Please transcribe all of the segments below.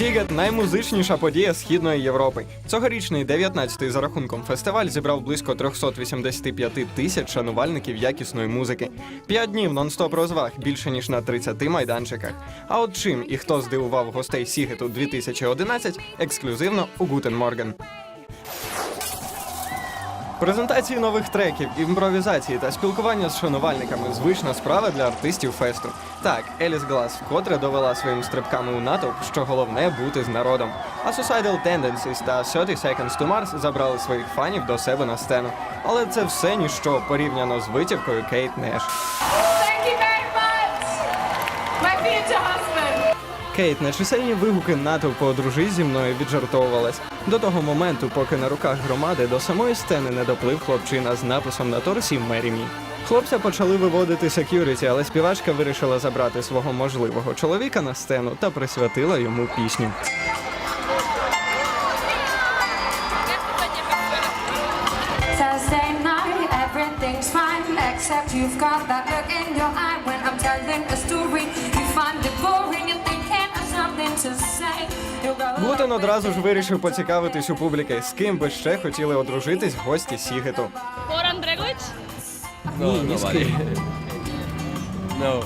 Сігет наймузичніша подія східної Європи. Цьогорічний 19-й за рахунком фестиваль зібрав близько 385 тисяч шанувальників якісної музики. П'ять днів нон-стоп розваг більше ніж на 30 майданчиках. А от чим і хто здивував гостей Сігету 2011 ексклюзивно у Гутен Морген. Презентації нових треків, імпровізації та спілкування з шанувальниками звична справа для артистів фесту. Так, Еліс Глас вкотре довела своїми стрибками у натовп, що головне бути з народом. А Suicidal Tendencies та 30 Seconds to Mars забрали своїх фанів до себе на сцену. Але це все ніщо порівняно з витівкою Кейт Неш. Thank you very much, my future. Кейт на чисельні вигуки натовпу одружись зі мною віджартовувалась. До того моменту, поки на руках громади до самої сцени не доплив хлопчина з написом на торсі Мері Мі. Хлопця почали виводити секюріті, але співачка вирішила забрати свого можливого чоловіка на сцену та присвятила йому пісню. You've got that look in your eye when I'm telling a story. Go, одразу ж вирішив поцікавитись у публіки, з ким би ще хотіли одружитись гості Сігету. Goran Bregovic? No, nobody. no.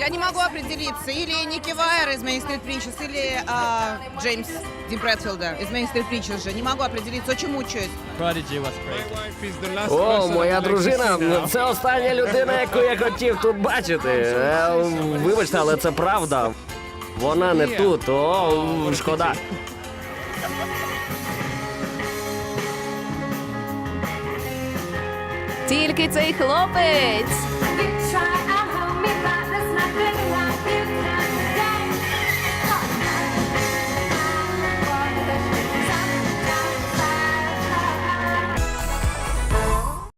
Я не могу определиться. Или Ники Вайер из Main Street Preachers, или а, Джеймс Дипретфилда из Main Street Preachers же. Не могу определиться. Очень мучаюсь. О, моя дружина це остання людина, яку я хотів тут бачити. Е, Вибачте, але це правда. Вона не тут. О, шкода. Тільки цей хлопець.